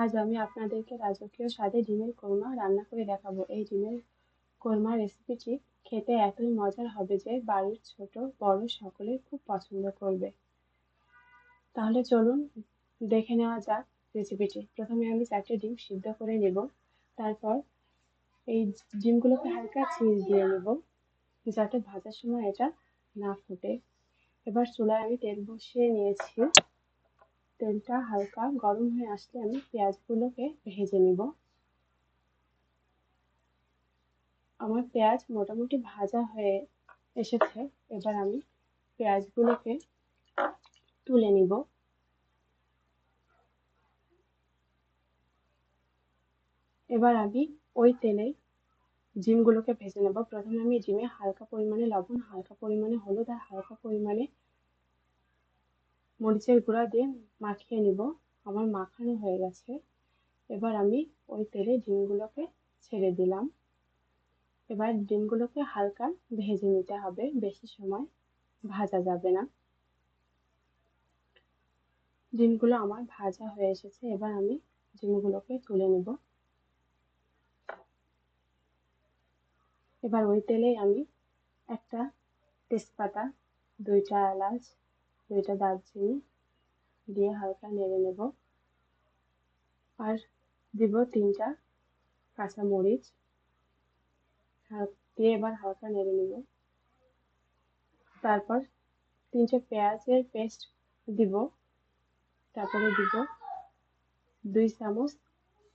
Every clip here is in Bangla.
আজ আমি আপনাদেরকে রাজকীয় স্বাদে ডিমের কোরমা রান্না করে দেখাবো। এই ডিমের কোরমা রেসিপিটি খেতে এতই মজার হবে যে বাড়ির ছোট, বড় সকলেই খুব পছন্দ করবে। তাহলে চলুন দেখে নেওয়া যাক রেসিপিটি প্রথমে আমি চারটে ডিম সিদ্ধ করে নেব। তারপর এই ডিমগুলোকে হালকা চিজ দিয়ে নেব, যাতে ভাজার সময় এটা না ফুটে। এবার চুলায় আমি তেল বসিয়ে নিয়েছি। তেলটা হালকা গরম হয়ে আসলে আমি পেঁয়াজগুলোকে ভেজে নিব। আমার পেঁয়াজ মোটামুটি ভাজা হয়ে এসেছে। এবার আমি পেঁয়াজগুলোকে তুলে নিব। এবার আমি ওই তেলে ডিমগুলোকে ভেজে নেব। প্রথমে আমি ডিমে হালকা পরিমাণে লবণ, হালকা পরিমাণে হলুদ আর হালকা পরিমাণে মরিচের গুঁড়া দিয়ে মাখিয়ে নিব। আমার মাখানো হয়ে গেছে। এবার আমি ওই তেলে ডিমগুলোকে ছেড়ে দিলাম। এবার ডিমগুলোকে হালকা ভেজে নিতে হবে। বেশি সময় ভাজা যাবে না। ডিমগুলো আমার ভাজা হয়ে এসেছে। এবার আমি ডিমগুলোকে তুলে নেব। এবার ওই তেলেই আমি একটা তেজপাতা, দুইটা এলাচ দুইটা দারচিনি দিয়ে হালকা নেড়ে নেব। আর দিব তিনটা কাঁচা মরিচ দিয়ে এবার হালকা নেড়ে নেব। তারপর তিনটে পেঁয়াজের পেস্ট দিব। তারপরে দিব দুই চামচ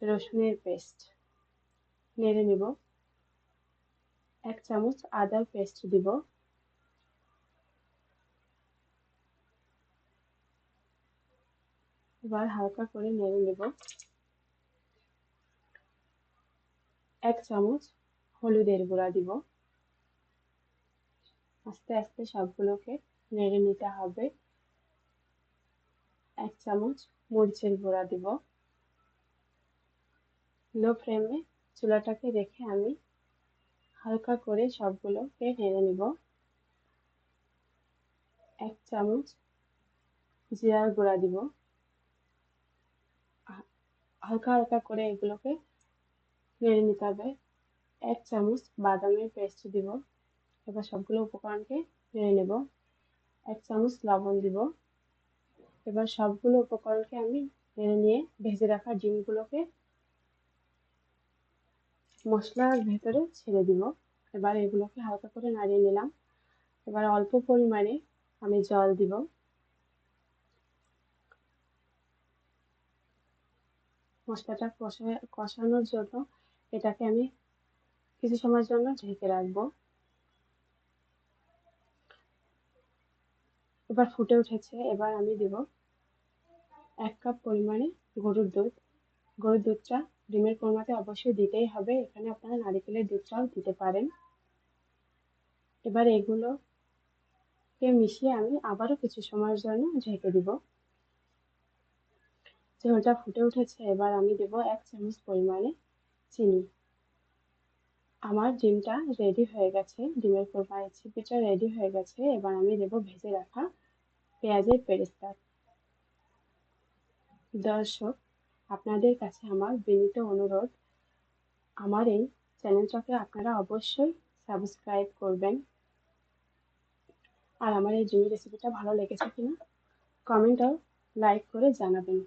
রসুনের পেস্ট। নেড়ে নেব। এক চামচ আদার পেস্ট দিব। এবার হালকা করে নেড়ে নেব। এক চামচ হলুদের গুঁড়া দিব। আস্তে আস্তে সবগুলোকে নেড়ে নিতে হবে। এক চামচ মরিচের গুঁড়া দিব। লো ফ্লেমে চুলাটাকে রেখে আমি হালকা করে সবগুলোকে নেড়ে নিব। এক চামচ জিরার গুঁড়া দিব। হালকা হালকা করে এগুলোকে নেড়ে নিতে হবে। এক চামচ বাদামের পেস্ট দিব। এবার সবগুলো উপকরণকে নেড়ে নেব। এক চামচ লবণ দিব। এবার সবগুলো উপকরণকে আমি নেড়ে নিয়ে ভেজে রাখা ডিমগুলোকে মশলার ভেতরে ছেড়ে দিব। এবার এগুলোকে হালকা করে নাড়িয়ে নিলাম। এবার অল্প পরিমাণে আমি জল দিব। মশলাটা কষানোর জন্য এটাকে আমি কিছু সময়ের জন্য ঢেকে রাখব। এবার ফুটে উঠেছে, এবার আমি দেব এক কাপ পরিমাণে গরুর দুধ। গরুর দুধটা ডিমের কোরমাতে অবশ্যই দিতেই হবে, এখানে আপনারা নারিকেলের দুধটাও দিতে পারেন। এবার এগুলোকে মিশিয়ে আমি আবারও কিছু সময়ের জন্য ঢেকে দিব। ঝোলটা ফুটে উঠেছে, এবার আমি দেব এক চামচ পরিমাণে চিনি। আমার ডিমটা রেডি হয়ে গেছে, ডিমের কোরমা রেসিপিটা রেডি হয়ে গেছে, এবার আমি দেব ভেজে রাখা পেঁয়াজের পেরেস্তা। দর্শক, আপনাদের কাছে আমার বিনীত অনুরোধ, আমার এই চ্যানেলটাকে আপনারা অবশ্যই সাবস্ক্রাইব করবেন। আর আমার এই ডিমের রেসিপিটা ভালো লেগেছে কিনা কমেন্ট আর লাইক করে জানাবেন।